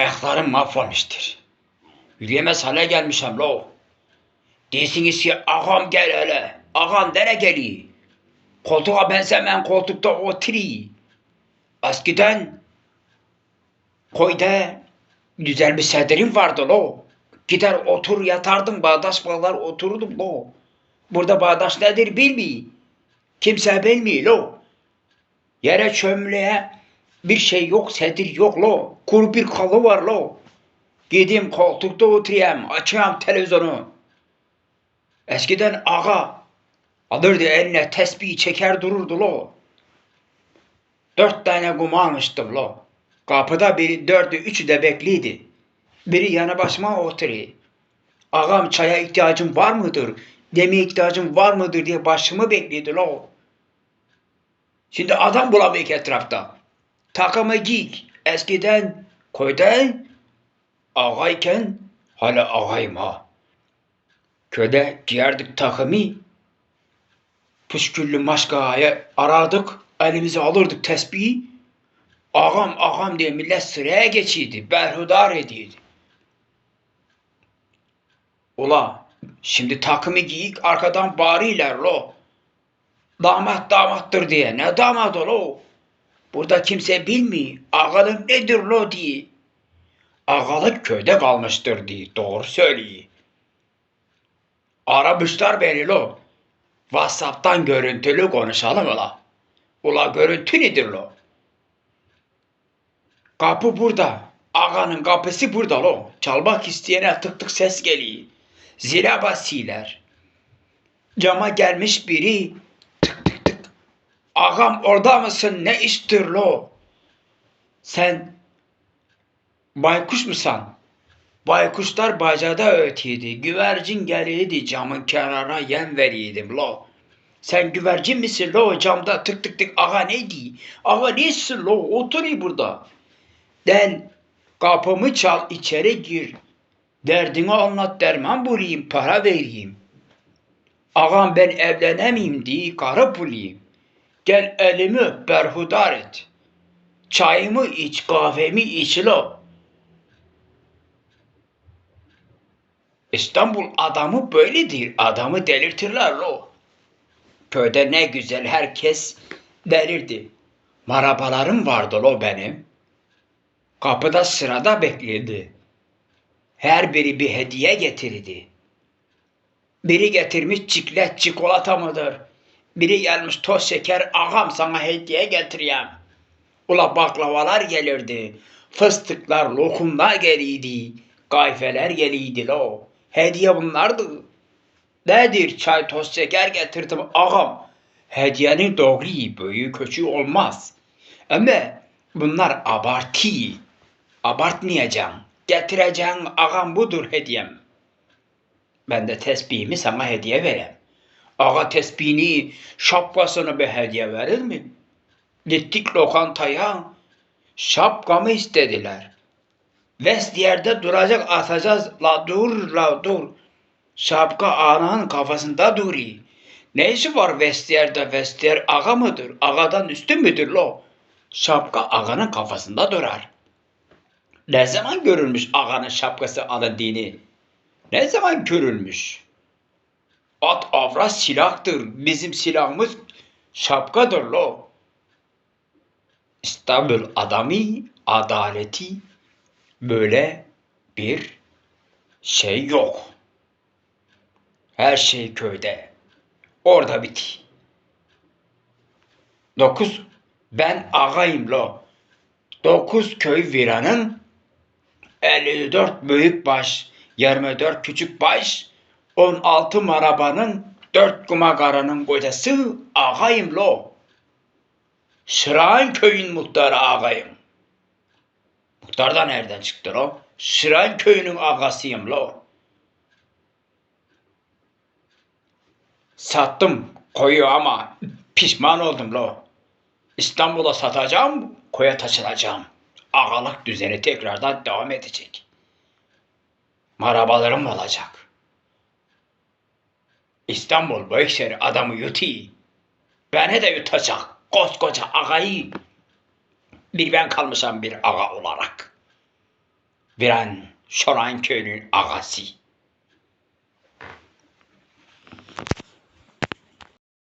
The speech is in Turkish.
Ayaklarım mahvolmuştur. Yürüyemez hale gelmişim lo. Değilsiniz ki ağam gel hele. Ağam nere geliyor? Koltuğa benzemeyen koltukta oturuyor. Eskiden koyda güzel bir sedirim vardı lo. Gider otur yatardım bağdaş bağlar otururdum lo. Burada bağdaş nedir bilmiyor. Kimse bilmiyor lo. Yere çömleğe bir şey yok, sedir yok lo. Kuru bir kalı var lo. Gideyim koltukta oturayım, açayım televizyonu. Eskiden ağa alırdı eline tesbih çeker dururdu lo. Dört tane kum almıştım lo. Kapıda biri dördü üçü de bekliydi. Biri yanı başıma oturuyor. Ağam çaya ihtiyacın var mıdır? Demeye ihtiyacın var mıdır diye başımı bekliyordu lo. Şimdi adam bulamıyor etrafta. Takımı giy. Eskiden köyde ağayken hala ağayım ha. Köyde giyerdik takımı. Püsküllü maskayı aradık. Elimize alırdık tesbihi. Ağam ağam diye millet sıraya geçiydi. Berhudar ediyordu. Ula şimdi takımı giyik arkadan bağırıyorlar lo. Damat damattır diye. Ne damat lo? Burada kimse bilmiyor. Ağalık nedir lo diye. Ağalık köyde kalmıştır diye. Doğru söylüyor. Aramışlar beni lo. Whatsapp'tan görüntülü konuşalım ula. Ula görüntü nedir lo? Kapı burada. Ağanın kapısı burada lo. Çalmak isteyene tık tık ses geliyor. Zile basiler. Cama gelmiş biri. Ağam orada mısın? Ne iştir lo? Sen baykuş musan? Baykuşlar bacada ötüydü. Güvercin geliydi camın kenarına yem veriydim lo. Sen güvercin misin lo? Camda tık tık tık. Ağa neydi? Ağa nesin lo? Otur burada. Den kapımı çal içeri gir. Derdini anlat derman bulayım para vereyim. Ağam ben evlenemeyim diye karı bulayım. Gel elimi berhudar et. Çayımı iç kahvemi iç lo. İstanbul adamı böyledir. Adamı delirtirler lo. Köyde ne güzel herkes delirdi. Marabalarım vardı lo benim. Kapıda sırada bekliyordu. Her biri bir hediye getirdi. Biri getirmiş çiklet çikolata mıdır? Biri gelmiş toz şeker ağam sana hediye getireyim. Ula baklavalar gelirdi. Fıstıklar, lokumlar geliydi. Kayfeler geliydi lo. Hediye bunlardı. Nedir çay toz şeker getirdim ağam. Hediyenin doğru büyük kötü olmaz. Ama bunlar abartı. Abartmayacağım. Getireceğim ağam budur hediyem. Ben de tesbihimi sana hediye verem. Ağa tesbihini, şapkasını bir hediye verir mi? Gittik lokantaya, şapkamı istediler. Vestiyerde duracak atacağız. La dur, la dur. Şapka ağanın kafasında duruyor. Ne işi var vestiyerde? Vestiyer ağa mıdır? Ağadan üstün müdür lo? Şapka ağanın kafasında durar. Ne zaman görülmüş ağanın şapkası alındığını? Ne zaman görülmüş? Avra silahtır. Bizim silahımız şapkadır lo. İstanbul adamı adaleti böyle bir şey yok. Her şey köyde. Orada biti. Dokuz ben ağayım lo. Dokuz köy viranın 54 büyük baş, 24 küçük baş, 16 marabanın, 4 kumagaranın kocası ağayım lo. Şırağın köyün muhtarı ağayım. Muhtar da nereden çıktı lo? Şırağın köyünün ağasıyım lo. Sattım koyu ama pişman oldum lo. İstanbul'a satacağım, koya taşınacağım. Ağalık düzeni tekrardan devam edecek. Marabalarım olacak. İstanbul Büyükşehir adamı yuti. Beni de yutacak. Koskoca ağayı. Bir ben kalmışam bir ağa olarak. Bir an Soran köyünün ağası.